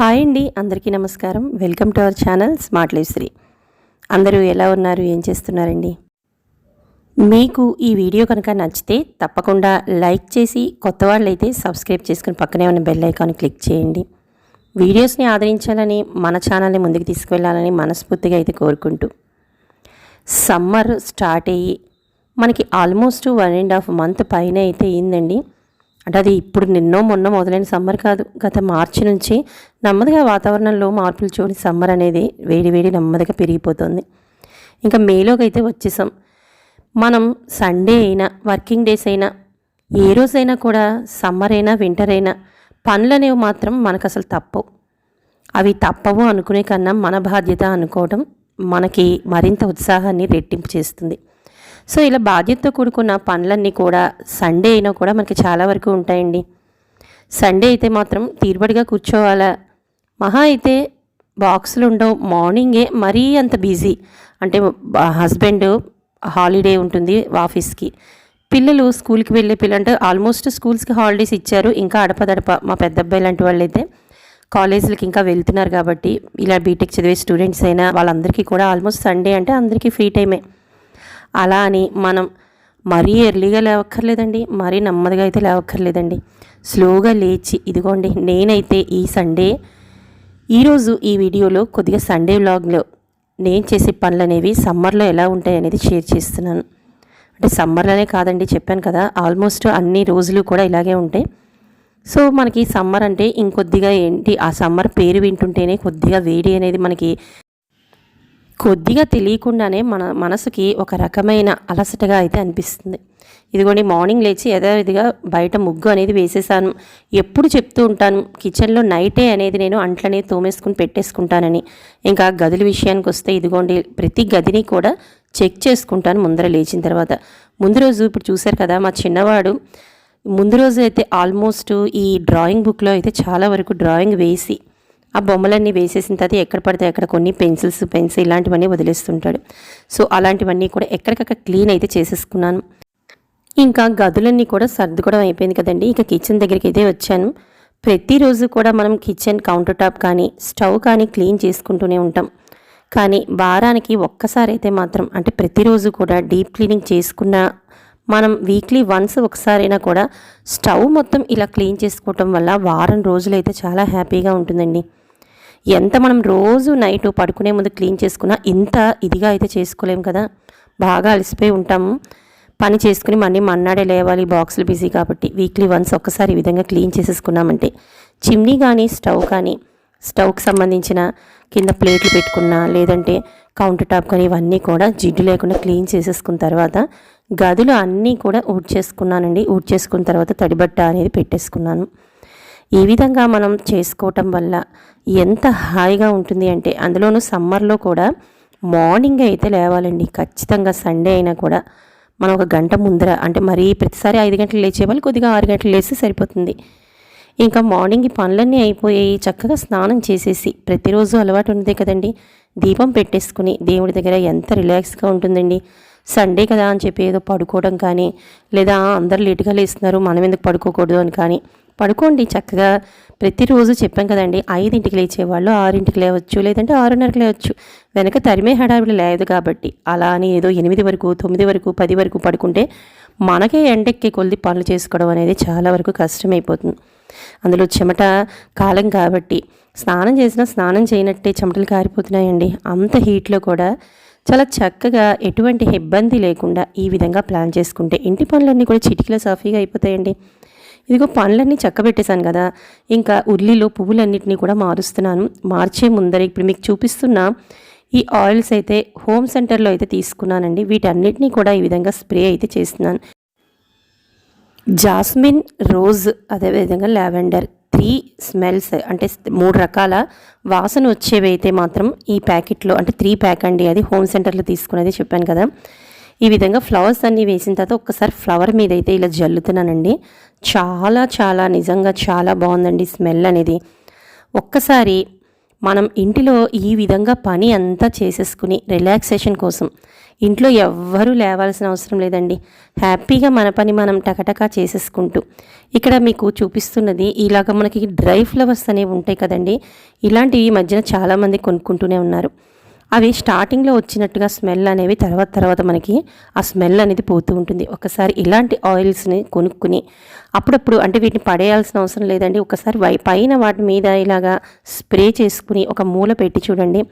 Hi అండి అందరికీ నమస్కారం. Welcome to our channel Smart Life Sri. అందరూ ఎలా ఉన్నారు ఏం చేస్తున్నారండి? మీకు ఈ వీడియో కనుక నచ్చితే తప్పకుండా లైక్ చేసి కొత్త వాళ్ళైతే సబ్స్క్రైబ్ చేసుకుని పక్కనే ఉన్న బెల్ ఐకాన్ క్లిక్ చేయండి. వీడియోస్ని ఆదరించాలని మన ఛానల్ని ముందుకు తీసుకువెళ్ళాలని మనస్ఫూర్తిగా అయితే కోరుకుంటూ. సమ్మర్ స్టార్ట్ అయ్యి మనకి almost one and half month పైన అయితే అయిందండి. అంటే అది ఇప్పుడు నిన్నో మొన్న మొదలైన సమ్మర్ కాదు. గత మార్చి నుంచి నెమ్మదిగా వాతావరణంలో మార్పులు చూడి సమ్మర్ అనేది వేడి వేడి నెమ్మదిగా పెరిగిపోతుంది. ఇంకా మేలోకి అయితే వచ్చేసాం. మనం సండే అయినా వర్కింగ్ డేస్ అయినా ఏ రోజైనా కూడా సమ్మర్ అయినా వింటర్ అయినా పనులు అనేవి మాత్రం మనకు అసలు తప్పవు. అవి తప్పవు అనుకునే కన్నా మన బాధ్యత అనుకోవడం మనకి మరింత ఉత్సాహాన్ని రెట్టింపు చేస్తుంది. సో ఇలా బాధ్యతతో కూడుకున్న పనులన్నీ కూడా సండే అయినా కూడా మనకి చాలా వరకు ఉంటాయండి. సండే అయితే మాత్రం తీరుబడిగా కూర్చోవాలా? మహా అయితే బాక్సులు ఉండవు. మార్నింగే మరీ అంత బిజీ అంటే హస్బెండ్ హాలిడే ఉంటుంది ఆఫీస్కి. పిల్లలు స్కూల్కి వెళ్ళే పిల్లలు అంటే ఆల్మోస్ట్ స్కూల్స్కి హాలిడేస్ ఇచ్చారు. ఇంకా అడపదడప మా పెద్ద అబ్బాయి లాంటి వాళ్ళైతే కాలేజీలకి ఇంకా వెళ్తున్నారు కాబట్టి ఇలా బీటెక్ చదివే స్టూడెంట్స్ అయినా వాళ్ళందరికీ కూడా ఆల్మోస్ట్ సండే అంటే అందరికీ ఫ్రీ టైమే అలా అని మనం మరీ ఎర్లీగా లేవక్కర్లేదండి మరీ నెమ్మదిగా అయితే లేవక్కర్లేదండి. స్లోగా లేచి ఇదిగోండి నేనైతే ఈ సండే ఈరోజు ఈ వీడియోలో కొద్దిగా సండే వ్లాగ్లో నేను చేసే పనులు అనేవి సమ్మర్లో ఎలా ఉంటాయి అనేది షేర్ చేస్తున్నాను. అంటే సమ్మర్లోనే కాదండి చెప్పాను కదా ఆల్మోస్ట్ అన్ని రోజులు కూడా ఇలాగే ఉంటాయి. సో మనకి సమ్మర్ అంటే ఇంకొద్దిగా ఏంటి ఆ సమ్మర్ పేరు వింటుంటేనే కొద్దిగా వేడి అనేది మనకి కొద్దిగా తెలియకుండానే మన మనసుకి ఒక రకమైన అలసటగా అయితే అనిపిస్తుంది. ఇదిగోండి మార్నింగ్ లేచి యథావిధిగా బయట ముగ్గు అనేది వేసేసాను. ఎప్పుడు చెప్తూ ఉంటాను కిచెన్లో నైటే అనేది నేను అంట్లనే తోమేసుకుని పెట్టేసుకుంటానని. ఇంకా గదుల విషయానికి వస్తే ఇదిగోండి ప్రతి గదిని కూడా చెక్ చేసుకుంటాను ముందర లేచిన తర్వాత. ముందు రోజు ఇప్పుడు చూశారు కదా మా చిన్నవాడు ముందు రోజు అయితే ఆల్మోస్ట్ ఈ డ్రాయింగ్ బుక్లో అయితే చాలా వరకు డ్రాయింగ్ వేసి ఆ బొమ్మలన్నీ వేసేసిన తర్వాత ఎక్కడ పడితే అక్కడ కొన్ని పెన్సిల్స్ పెన్సిల్ ఇలాంటివన్నీ వదిలేస్తుంటాడు. సో అలాంటివన్నీ కూడా ఎక్కడికక్కడ క్లీన్ అయితే చేసేసుకున్నాను. ఇంకా గదులన్నీ కూడా సర్దుకోవడం అయిపోయింది కదండి. ఇక కిచెన్ దగ్గరికి అయితే వచ్చాను. ప్రతిరోజు కూడా మనం కిచెన్ కౌంటర్ టాప్ కానీ స్టవ్ కానీ క్లీన్ చేసుకుంటూనే ఉంటాం. కానీ వారానికి ఒక్కసారి అయితే మాత్రం అంటే ప్రతిరోజు కూడా డీప్ క్లీనింగ్ చేసుకున్న మనం వీక్లీ వన్స్ ఒకసారైనా కూడా స్టవ్ మొత్తం ఇలా క్లీన్ చేసుకోవటం వల్ల వారం రోజులైతే చాలా హ్యాపీగా ఉంటుందండి. ఎంత మనం రోజు నైట్ పడుకునే ముందు క్లీన్ చేసుకున్నా ఇంత ఇదిగా అయితే చేసుకోలేం కదా. బాగా అలసిపోయి ఉంటాము పని చేసుకుని మళ్ళీ మన్నాడే లేవాలి బాక్సులు బిజీ కాబట్టి వీక్లీ వన్స్ ఒక్కసారి ఈ విధంగా క్లీన్ చేసేసుకున్నామంటే చిమ్నీ కానీ స్టవ్ కానీ స్టవ్కి సంబంధించిన కింద ప్లేట్లు పెట్టుకున్నా లేదంటే కౌంటర్ టాప్ కానీ ఇవన్నీ కూడా జిడ్డు లేకుండా క్లీన్ చేసేసుకున్న తర్వాత గదులు అన్నీ కూడా ఊడ్చేసుకున్నానండి. ఊడ్చేసుకున్న తర్వాత తడిబట్ట అనేది పెట్టేసుకున్నాను. ఈ విధంగా మనం చేసుకోవటం వల్ల ఎంత హాయిగా ఉంటుంది అంటే అందులోనూ సమ్మర్లో కూడా మార్నింగ్ అయితే లేవాలండి. ఖచ్చితంగా సండే అయినా కూడా మనం ఒక గంట ముందర అంటే మరీ ప్రతిసారి ఐదు గంటలు లేచే వాళ్ళు కొద్దిగా ఆరు గంటలు లేస్తే సరిపోతుంది. ఇంకా మార్నింగ్ ఈ పనులన్నీ అయిపోయాయి చక్కగా స్నానం చేసేసి ప్రతిరోజు అలవాటు ఉంది కదండి. దీపం పెట్టేసుకుని దేవుడి దగ్గర ఎంత రిలాక్స్గా ఉంటుందండి. సండే కదా అని చెప్పి ఏదో పడుకోవడం కానీ లేదా అందరు లేటుగా లేస్తున్నారు మనం ఎందుకు పడుకోకూడదు అని కానీ పడుకోండి చక్కగా. ప్రతిరోజు చెప్పాం కదండి ఐదింటికి లేచేవాళ్ళు ఆరింటికి లేవచ్చు లేదంటే ఆరున్నరకి లేవచ్చు. వెనక తరిమే హడావిడి లేదు కాబట్టి అలా అని ఏదో ఎనిమిది వరకు తొమ్మిది వరకు పది వరకు పడుకుంటే మనకే ఎండెక్కే కొద్ది పనులు చేసుకోవడం అనేది చాలా వరకు కష్టమైపోతుంది. అందులో చెమట కాలం కాబట్టి స్నానం చేసినా స్నానం చేయనట్టే చెమటలు కారిపోతున్నాయండి. అంత హీట్లో కూడా చాలా చక్కగా ఎటువంటి ఇబ్బంది లేకుండా ఈ విధంగా ప్లాన్ చేసుకుంటే ఇంటి పనులన్నీ కూడా చిటికలో సాఫీగా అయిపోతాయండి. ఇదిగో పండ్లన్నీ చక్కబెట్టేశాను కదా. ఇంకా ఉల్లిలో పువ్వులన్నింటినీ కూడా మారుస్తున్నాను. మార్చే ముందర ఇప్పుడు మీకు చూపిస్తున్న ఈ ఆయిల్స్ అయితే హోమ్ సెంటర్లో అయితే తీసుకున్నానండి. వీటన్నిటినీ కూడా ఈ విధంగా స్ప్రే అయితే చేస్తున్నాను. జాస్మిన్ రోజ్ అదేవిధంగా లావెండర్ త్రీ స్మెల్స్ అంటే మూడు రకాల వాసన వచ్చేవి అయితే మాత్రం ఈ ప్యాకెట్లో అంటే త్రీ ప్యాక్ అండి అది హోమ్ సెంటర్లో తీసుకునేది చెప్పాను కదా. ఈ విధంగా ఫ్లవర్స్ అన్నీ వేసిన తర్వాత ఒక్కసారి ఫ్లవర్ మీద అయితే ఇలా జల్లుతున్నానండి. చాలా చాలా నిజంగా చాలా బాగుందండి స్మెల్ అనేది. ఒక్కసారి మనం ఇంటిలో ఈ విధంగా పని అంతా చేసేసుకుని రిలాక్సేషన్ కోసం ఇంట్లో ఎవ్వరూ లేవాల్సిన అవసరం లేదండి. హ్యాపీగా మన పని మనం టకటకా చేసేసుకుంటూ ఇక్కడ మీకు చూపిస్తున్నది ఇలాగ మనకి డ్రై ఫ్లవర్స్ అనేవి ఉంటాయి కదండి. ఇలాంటివి ఈ మధ్యన చాలామంది కొనుక్కుంటూనే ఉన్నారు. అవి స్టార్టింగ్లో వచ్చినట్టుగా స్మెల్ అనేవి తర్వాత తర్వాత మనకి ఆ స్మెల్ అనేది పోతూ ఉంటుంది. ఒకసారి ఇలాంటి ఆయిల్స్ని కొనుక్కుని అప్పుడప్పుడు అంటే వీటిని పడేయాల్సిన అవసరం లేదండి. ఒకసారి వై పైన వాటి మీద ఇలాగా స్ప్రే చేసుకుని ఒక మూల పెట్టి చూడండి.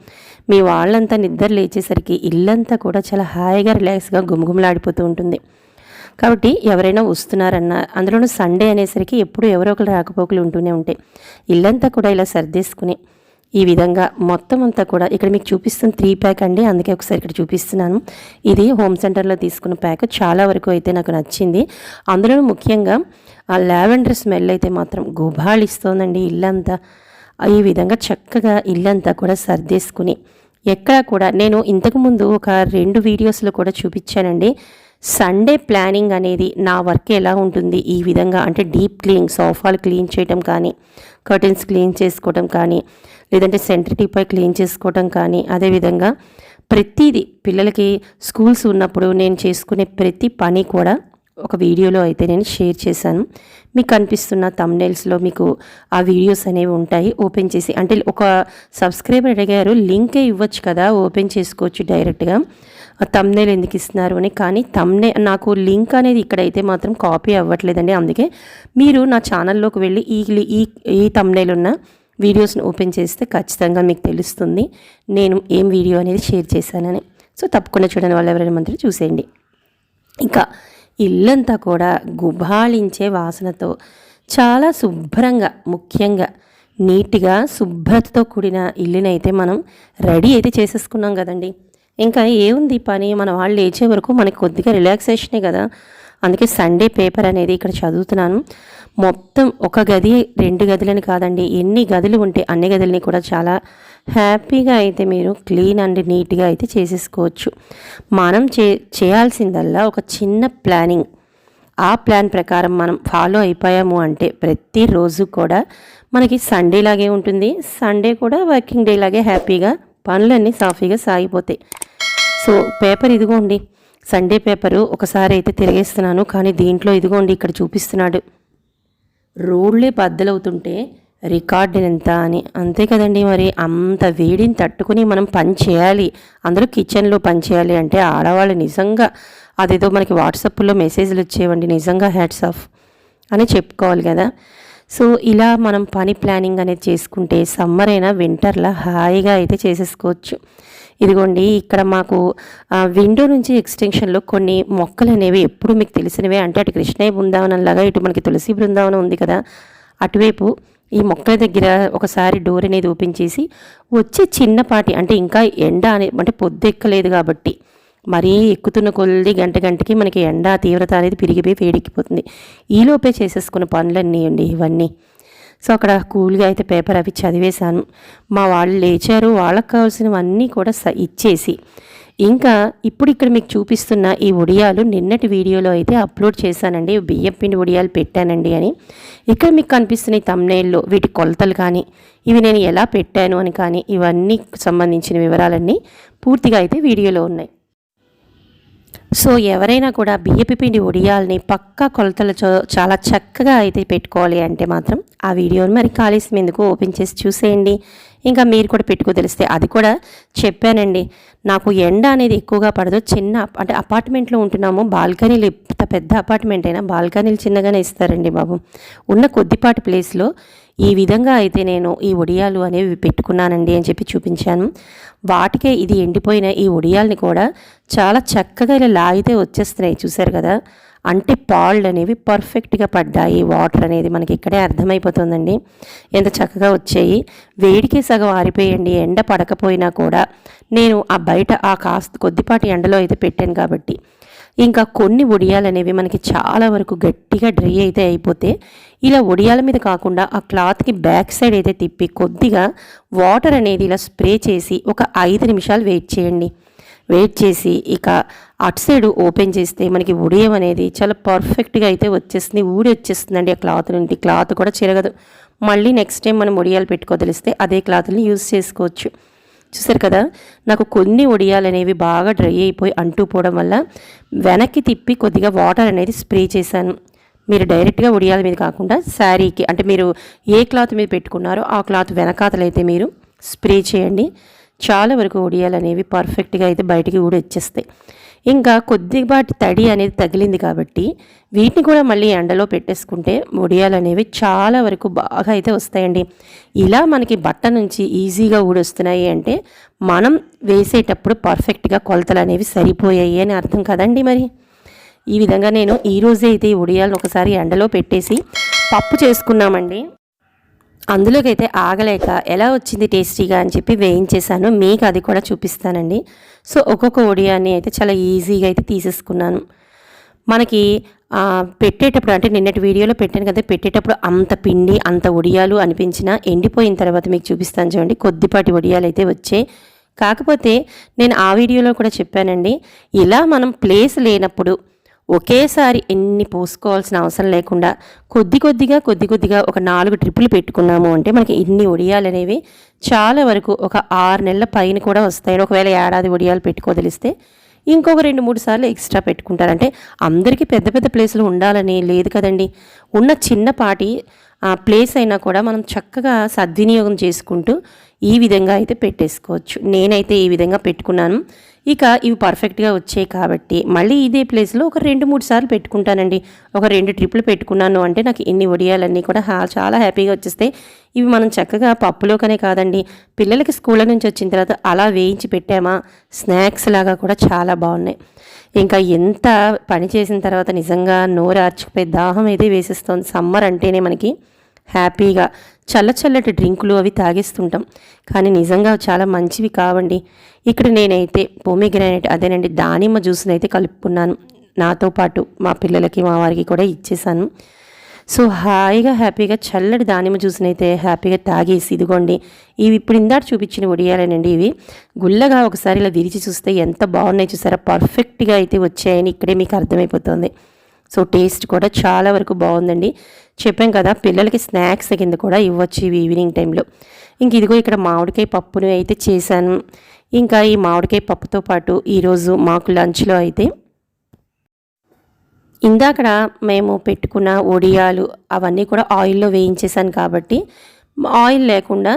మీ వాళ్ళంతా నిద్ర లేచేసరికి ఇల్లంతా కూడా చాలా హాయిగా రిలాక్స్గా గుమగుమలాడిపోతూ ఉంటుంది. కాబట్టి ఎవరైనా వస్తున్నారన్న అందులోనూ సండే అనేసరికి ఎప్పుడు ఎవరో ఒకరు రాకపోకలు ఉంటూనే ఉంటాయి. ఇల్లంతా కూడా ఇలా సర్దేసుకుని ఈ విధంగా మొత్తం అంతా కూడా ఇక్కడ మీకు చూపిస్తున్న త్రీ ప్యాక్ అండి. అందుకే ఒకసారి ఇక్కడ చూపిస్తున్నాను. ఇది హోమ్ సెంటర్లో తీసుకున్న ప్యాక్ చాలా వరకు అయితే నాకు నచ్చింది. అందులో ముఖ్యంగా ఆ లావెండర్ స్మెల్ అయితే మాత్రం గుబాళిస్తోందండి ఇల్లంతా. ఈ విధంగా చక్కగా ఇల్లంతా కూడా సర్దేసుకుని ఎక్కడ కూడా నేను ఇంతకుముందు ఒక రెండు వీడియోస్లో కూడా చూపించానండి. సండే ప్లానింగ్ అనేది నా వర్క్ ఎలా ఉంటుంది? ఈ విధంగా అంటే డీప్ క్లీన్ సోఫాలు క్లీన్ చేయటం కానీ కర్టెన్స్ క్లీన్ చేసుకోవటం కానీ లేదంటే సెంటర్ టీపై క్లీన్ చేసుకోవటం కానీ అదేవిధంగా ప్రతిదీ పిల్లలకి స్కూల్స్ ఉన్నప్పుడు నేను చేసుకునే ప్రతి పని కూడా ఒక వీడియోలో అయితే నేను షేర్ చేశాను. మీకు కనిపిస్తున్న తమ్నైల్స్లో మీకు ఆ వీడియోస్ అనేవి ఉంటాయి ఓపెన్ చేసి అంటే ఒక సబ్స్క్రైబర్ అడిగారు లింకే ఇవ్వచ్చు కదా ఓపెన్ చేసుకోవచ్చు డైరెక్ట్గా. తమ్నేల్ ఎందుకు ఇస్తున్నారు అని కానీ తమ్నే నాకు లింక్ అనేది ఇక్కడైతే మాత్రం కాపీ అవ్వట్లేదండి. అందుకే మీరు నా ఛానల్లోకి వెళ్ళి ఈ ఈ ఈ తమ్నేల్ ఉన్న వీడియోస్ని ఓపెన్ చేస్తే ఖచ్చితంగా మీకు తెలుస్తుంది నేను ఏం వీడియో అనేది షేర్ చేశానని. సో తప్పకుండా చూడని వాళ్ళు ఎవరైనా మంత్రి చూసేయండి. ఇంకా ఇల్లంతా కూడా గుబాళించే వాసనతో చాలా శుభ్రంగా ముఖ్యంగా నీట్గా శుభ్రతతో కూడిన ఇల్లునైతే మనం రెడీ అయితే చేసేసుకున్నాం కదండి. ఇంకా ఏముంది పని? మన వాళ్ళు లేచే వరకు మనకి కొద్దిగా రిలాక్సేషనే కదా. అందుకే సండే పేపర్ అనేది ఇక్కడ చదువుతున్నాను. మొత్తం ఒక గది రెండు గదులని కాదండి. ఎన్ని గదులు ఉంటే అన్ని గదులని కూడా చాలా హ్యాపీగా అయితే మీరు క్లీన్ అండ్ నీట్గా అయితే చేసేసుకోవచ్చు. మనం చే చేయాల్సిందల్లా ఒక చిన్న ప్లానింగ్. ఆ ప్లాన్ ప్రకారం మనం ఫాలో అయిపోయాము అంటే ప్రతిరోజు కూడా మనకి సండే లాగే ఉంటుంది. సండే కూడా వర్కింగ్ డే లాగే హ్యాపీగా పనులన్నీ సాఫీగా సాగిపోతాయి. సో పేపర్ ఇదిగోండి. సండే పేపరు ఒకసారి అయితే తిరిగేస్తున్నాను కానీ దీంట్లో ఇదిగోండి ఇక్కడ చూపిస్తున్నాడు. రోడ్లే బద్దలవుతుంటే రికార్డు ఎంత అని. అంతే కదండి మరి అంత వేడిని తట్టుకుని మనం పని చేయాలి. అందరూ కిచెన్లో పని చేయాలి అంటే ఆడవాళ్ళు నిజంగా అదేదో మనకి వాట్సాప్లో మెసేజ్లు వచ్చేవండి నిజంగా హ్యాట్స్ ఆఫ్ అని చెప్పుకోవాలి కదా. సో ఇలా మనం పని ప్లానింగ్ అనేది చేసుకుంటే సమ్మర్ అయినా వింటర్లా హాయిగా అయితే చేసేసుకోవచ్చు. ఇదిగోండి ఇక్కడ మాకు విండో నుంచి ఎక్స్టెన్షన్లో కొన్ని మొక్కలు అనేవి ఎప్పుడు మీకు తెలిసినవే. అంటే అటు కృష్ణయ్య బృందావనంలాగా ఇటు మనకి తులసి బృందావనం ఉంది కదా. అటువైపు ఈ మొక్కల దగ్గర ఒకసారి డోర్ అనేది ఓపెన్ చేసి వచ్చే చిన్నపాటి అంటే ఇంకా ఎండ అనే అంటే పొద్దు ఎక్కలేదు కాబట్టి మరీ ఎక్కుతున్న కొద్ది గంట గంటకి మనకి ఎండ తీవ్రత అనేది పెరిగిపోయి వేడెక్కిపోతుంది. ఈలోపే చేసేసుకున్న పనులన్నీ అండి ఇవన్నీ. సో అక్కడ కూల్గా అయితే పేపర్ అవి చదివేశాను. మా వాళ్ళు లేచారు వాళ్ళకి కావాల్సినవన్నీ కూడా స ఇచ్చేసి. ఇంకా ఇప్పుడు ఇక్కడ మీకు చూపిస్తున్న ఈ ఉడియాలు నిన్నటి వీడియోలో అయితే అప్లోడ్ చేశానండి. బియ్యం పిండి ఉడియాలు పెట్టానండి అని. ఇక్కడ మీకు కనిపిస్తున్న ఈ తమ్నేల్లో వీటి కొలతలు కానీ ఇవి నేను ఎలా పెట్టాను అని కానీ ఇవన్నీ సంబంధించిన వివరాలన్నీ పూర్తిగా అయితే వీడియోలో ఉన్నాయి. సో ఎవరైనా కూడా బియ్యపు పిండి ఉడియాలని పక్కా కొలతలతో చాలా చక్కగా అయితే పెట్టుకోవాలి అంటే మాత్రం ఆ వీడియోని మరి కాలేసి ఎందుకు ఓపెన్ చేసి చూసేయండి. ఇంకా మీరు కూడా పెట్టుకో తెలిస్తే అది కూడా చెప్పానండి. నాకు ఎండ అనేది ఎక్కువగా పడదు. చిన్న అంటే అపార్ట్మెంట్లో ఉంటున్నాము. బాల్కనీలు పెద్ద అపార్ట్మెంట్ అయినా బాల్కనీలు చిన్నగానే ఇస్తారండి బాబు. ఉన్న కొద్దిపాటి ప్లేస్లో ఈ విధంగా అయితే నేను ఈ ఒడియాలు అనేవి పెట్టుకున్నానండి అని చెప్పి చూపించాను. వాటికే ఇది ఎండిపోయిన ఈ ఒడియాల్ని కూడా చాలా చక్కగా ఇలా లాగితే వచ్చేస్తున్నాయి చూశారు కదా. అంటే పాళ్ళు అనేవి పర్ఫెక్ట్గా పడ్డాయి. వాటర్ అనేది మనకి ఇక్కడే అర్థమైపోతుందండి. ఎంత చక్కగా వచ్చాయి. వేడికి సగం ఆరిపోయండి. ఎండ పడకపోయినా కూడా నేను ఆ బయట ఆ కాస్త కొద్దిపాటి ఎండలో అయితే పెట్టాను కాబట్టి ఇంకా కొన్ని ఒడియాలు అనేవి మనకి చాలా వరకు గట్టిగా డ్రై అయితే అయిపోతే ఇలా ఒడియాల మీద కాకుండా ఆ క్లాత్కి బ్యాక్ సైడ్ అయితే తిప్పి కొద్దిగా వాటర్ అనేది ఇలా స్ప్రే చేసి ఒక ఐదు నిమిషాలు వెయిట్ చేయండి. వెయిట్ చేసి ఇక అటు సైడ్ ఓపెన్ చేస్తే మనకి ఉడియం అనేది చాలా పర్ఫెక్ట్గా అయితే వచ్చేస్తుంది ఊడి వచ్చేస్తుందండి ఆ క్లాత్ నుండి. క్లాత్ కూడా చిరగదు. మళ్ళీ నెక్స్ట్ టైం మనం ఒడియాలు పెట్టుకోదలిస్తే అదే క్లాత్ని యూజ్ చేసుకోవచ్చు. చూసారు కదా? నాకు కొన్ని ఒడియాలు అనేవి బాగా డ్రై అయిపోయి అంటూ పోవడం వల్ల వెనక్కి తిప్పి కొద్దిగా వాటర్ అనేది స్ప్రే చేశాను. మీరు డైరెక్ట్గా ఒడియాల మీద కాకుండా శారీకి అంటే మీరు ఏ క్లాత్ మీద పెట్టుకున్నారో ఆ క్లాత్ వెనకాతలైతే మీరు స్ప్రే చేయండి. చాలా వరకు ఉడియాలు అనేవి పర్ఫెక్ట్గా అయితే బయటికి కూడా వచ్చేస్తాయి. ఇంకా కొద్దిపాటి తడి అనేది తగిలింది కాబట్టి వీటిని కూడా మళ్ళీ ఎండలో పెట్టేసుకుంటే ఉడియాలు అనేవి చాలా వరకు బాగా అయితే వస్తాయండి. ఇలా మనకి బట్ట నుంచి ఈజీగా ఊడొస్తున్నాయి అంటే మనం వేసేటప్పుడు పర్ఫెక్ట్గా కొలతలు అనేవి సరిపోయాయి అని అర్థం కదండి మరి? ఈ విధంగా నేను ఈరోజే అయితే ఈ ఉడియాలను ఒకసారి ఎండలో పెట్టేసి పప్పు చేసుకున్నామండి. అందులోకైతే ఆగలేక ఎలా వచ్చింది టేస్టీగా అని చెప్పి వేయించేసాను మీకు అది కూడా చూపిస్తానండి. సో ఒక్కొక్క ఒడియాన్ని అయితే చాలా ఈజీగా అయితే తీసేసుకున్నాను. మనకి పెట్టేటప్పుడు అంటే నిన్నటి వీడియోలో పెట్టాను కదా పెట్టేటప్పుడు అంత పిండి అంత ఒడియాలు అనిపించిన ఎండిపోయిన తర్వాత మీకు చూపిస్తాను చూడండి. కొద్దిపాటి ఒడియాలు అయితే వచ్చాయి. కాకపోతే నేను ఆ వీడియోలో కూడా చెప్పానండి ఇలా మనం ప్లేస్ లేనప్పుడు ఒకేసారి ఎన్ని పోసుకోవాల్సిన అవసరం లేకుండా కొద్ది కొద్దిగా కొద్ది కొద్దిగా ఒక నాలుగు ట్రిప్పులు పెట్టుకున్నాము అంటే మనకి ఇన్ని ఒడియాలు అనేవి చాలా వరకు ఒక ఆరు నెలల పైన కూడా వస్తాయి. ఒకవేళ ఏడాది ఒడియాలు పెట్టుకోదలిస్తే ఇంకొక రెండు మూడు సార్లు ఎక్స్ట్రా పెట్టుకుంటారంటే అందరికీ పెద్ద పెద్ద ప్లేసులు ఉండాలని లేదు కదండి. ఉన్న చిన్నపాటి ప్లేస్ అయినా కూడా మనం చక్కగా సద్వినియోగం చేసుకుంటూ ఈ విధంగా అయితే పెట్టేసుకోవచ్చు. నేనైతే ఈ విధంగా పెట్టుకున్నాను. ఇక ఇవి పర్ఫెక్ట్గా వచ్చాయి కాబట్టి మళ్ళీ ఇదే ప్లేస్లో ఒక రెండు మూడు సార్లు పెట్టుకుంటానండి. ఒక రెండు ట్రిప్లు పెట్టుకున్నాను అంటే నాకు ఎన్ని వడియాలన్నీ కూడా చాలా హ్యాపీగా వచ్చేస్తాయి. ఇవి మనం చక్కగా పప్పులోకనే కాదండి. పిల్లలకి స్కూళ్ళ నుంచి వచ్చిన తర్వాత అలా వేయించి పెట్టామా స్నాక్స్ లాగా కూడా చాలా బాగున్నాయి. ఇంకా ఎంత పని చేసిన తర్వాత నిజంగా నోరు ఆర్చిపోయి దాహం అయితే వేసిస్తుంది. సమ్మర్ అంటేనే మనకి హ్యాపీగా చల్ల చల్లటి డ్రింకులు అవి తాగేస్తుంటాం. కానీ నిజంగా చాలా మంచివి కావండి. ఇక్కడ నేనైతే పోమిగ్రానైట్ అదేనండి దానిమ్మ జ్యూస్ని అయితే కలుపుకున్నాను. నాతో పాటు మా పిల్లలకి మా వారికి కూడా ఇచ్చేసాను. సో హాయిగా హ్యాపీగా చల్లటి దానిమ్మ జ్యూస్ని అయితే హ్యాపీగా తాగేసి ఇదిగోండి ఇవి ఇప్పుడు ఇందాక చూపించిన ఉడియాలేనండి ఇవి. గుల్లగా ఒకసారి ఇలా విరిచి చూస్తే ఎంత బాగున్నాయి చూసారా? పర్ఫెక్ట్గా అయితే వచ్చాయని ఇక్కడే మీకు అర్థమైపోతుంది. సో టేస్ట్ కూడా చాలా వరకు బాగుందండి. చెప్పాం కదా పిల్లలకి స్నాక్స్ కింద కూడా ఇవ్వచ్చు ఇవి ఈవినింగ్ టైంలో. ఇంక ఇదిగో ఇక్కడ మామిడికాయ పప్పును అయితే చేశాను. ఇంకా ఈ మామిడికాయ పప్పుతో పాటు ఈరోజు మాకు లంచ్లో అయితే ఇందాకడ మేము పెట్టుకున్న ఒడియాలు అవన్నీ కూడా ఆయిల్లో వేయించేసాను కాబట్టి ఆయిల్ లేకుండా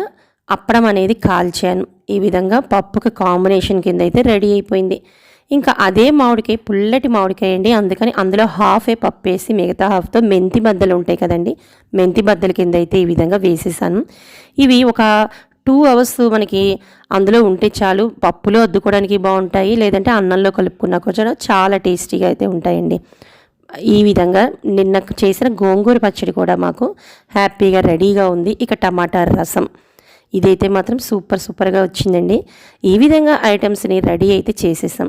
అప్పడం అనేది కాల్చాను. ఈ విధంగా పప్పుకి కాంబినేషన్ కింద అయితే రెడీ అయిపోయింది. ఇంకా అదే మామిడికాయ పుల్లటి మామిడికాయ అండి. అందుకని అందులో హాఫ్ ఏ పప్పు వేసి మిగతా హాఫ్తో మెంతి బద్దలు ఉంటాయి కదండి. మెంతి బద్దల కింద అయితే ఈ విధంగా వేసేసాను. ఇవి ఒక టూ అవర్స్ మనకి అందులో ఉంటే చాలు. పప్పులో అద్దుకోవడానికి బాగుంటాయి. లేదంటే అన్నంలో కలుపుకున్నా కొంచెం చాలా టేస్టీగా అయితే ఉంటాయండి. ఈ విధంగా నిన్న చేసిన గోంగూర పచ్చడి కూడా మాకు హ్యాపీగా రెడీగా ఉంది. ఇక టమాటా రసం. ఇదైతే మాత్రం సూపర్ సూపర్గా వచ్చిందండి. ఈ విధంగా ఐటమ్స్ని రెడీ అయితే చేసేసాం.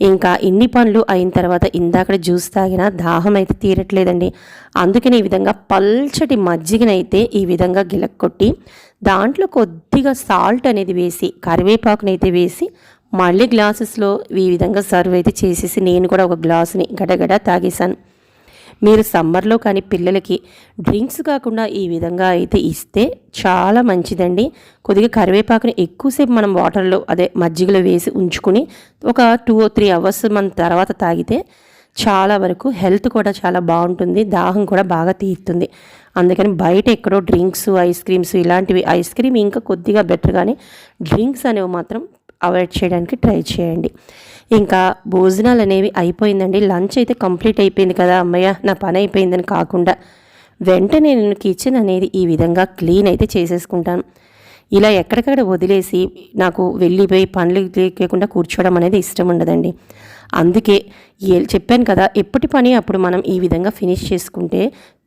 ఇంకా ఇన్ని పనులు అయిన తర్వాత ఇందాక జ్యూస్ తాగిన దాహం అయితే తీరట్లేదండి. అందుకని ఈ విధంగా పల్చటి మజ్జిగనైతే ఈ విధంగా గిలక్కొట్టి దాంట్లో కొద్దిగా సాల్ట్ అనేది వేసి కరివేపాకునైతే వేసి మళ్ళీ గ్లాసెస్లో ఈ విధంగా సర్వ్ అయితే చేసేసి నేను కూడా ఒక గ్లాసుని గడగడ తాగేశాను. మీరు సమ్మర్లో కానీ పిల్లలకి డ్రింక్స్ కాకుండా ఈ విధంగా అయితే ఇస్తే చాలా మంచిదండి. కొద్దిగా కరివేపాకుని ఎక్కువసేపు మనం వాటర్లో అదే మజ్జిగలో వేసి ఉంచుకుని ఒక టూ త్రీ అవర్స్ మన తర్వాత తాగితే చాలా వరకు హెల్త్ కూడా చాలా బాగుంటుంది దాహం కూడా బాగా తీరుతుంది. అందుకని బయట ఎక్కడో డ్రింక్స్ ఐస్ క్రీమ్స్ ఇలాంటివి ఐస్ క్రీమ్ ఇంకా కొద్దిగా బెటర్ కానీ డ్రింక్స్ అనేవి మాత్రం అవాయిడ్ చేయడానికి ట్రై చేయండి. ఇంకా భోజనాలు అనేవి అయిపోయిందండి. లంచ్ అయితే కంప్లీట్ అయిపోయింది కదా అమ్మయ్య నా పని అయిపోయిందని కాకుండా. వెంటనే నేను కిచెన్ అనేది ఈ విధంగా క్లీన్ అయితే చేసేసుకుంటాను. ఇలా ఎక్కడికక్కడ వదిలేసి నాకు వెళ్ళిపోయి పనులు లేకుండా కూర్చోవడం అనేది ఇష్టం ఉండదండి. అందుకే చెప్పాను కదా ఎప్పటి పని అప్పుడు మనం ఈ విధంగా ఫినిష్ చేసుకుంటే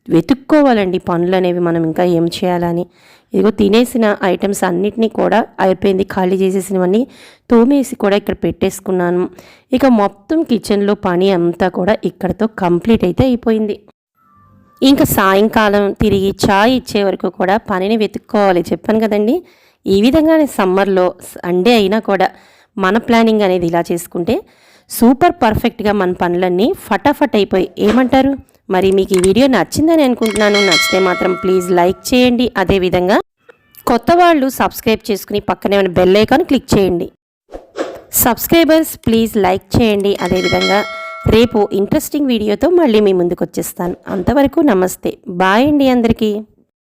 వెతుక్కోవాలండి పనులు అనేవి మనం ఇంకా ఏం చేయాలని. ఇదిగో తినేసిన ఐటమ్స్ అన్నిటినీ కూడా అయిపోయింది. ఖాళీ చేసేసినవన్నీ తోమేసి కూడా ఇక్కడ పెట్టేసుకున్నాను. ఇక మొత్తం కిచెన్లో పని అంతా కూడా ఇక్కడతో కంప్లీట్ అయితే అయిపోయింది. ఇంకా సాయంకాలం తిరిగి చాయ్ ఇచ్చే వరకు కూడా పనిని వెతుక్కోవాలి. చెప్పాను కదండి ఈ విధంగానే సమ్మర్లో సండే అయినా కూడా మన ప్లానింగ్ అనేది ఇలా చేసుకుంటే సూపర్ పర్ఫెక్ట్గా మన పనులన్నీ ఫటాఫట్ అయిపోయి. ఏమంటారు? మరి మీకు ఈ వీడియో నచ్చిందని అనుకుంటున్నాను. నచ్చితే మాత్రం ప్లీజ్ లైక్ చేయండి. అదేవిధంగా కొత్త వాళ్ళు సబ్స్క్రైబ్ చేసుకుని పక్కనే ఉన్న బెల్ ఐకాన్ క్లిక్ చేయండి. సబ్స్క్రైబర్స్ ప్లీజ్ లైక్ చేయండి. అదేవిధంగా రేపు ఇంట్రెస్టింగ్ వీడియోతో మళ్ళీ మీ ముందుకు వచ్చేస్తాను. అంతవరకు నమస్తే. బాయ్ అండి అందరికీ.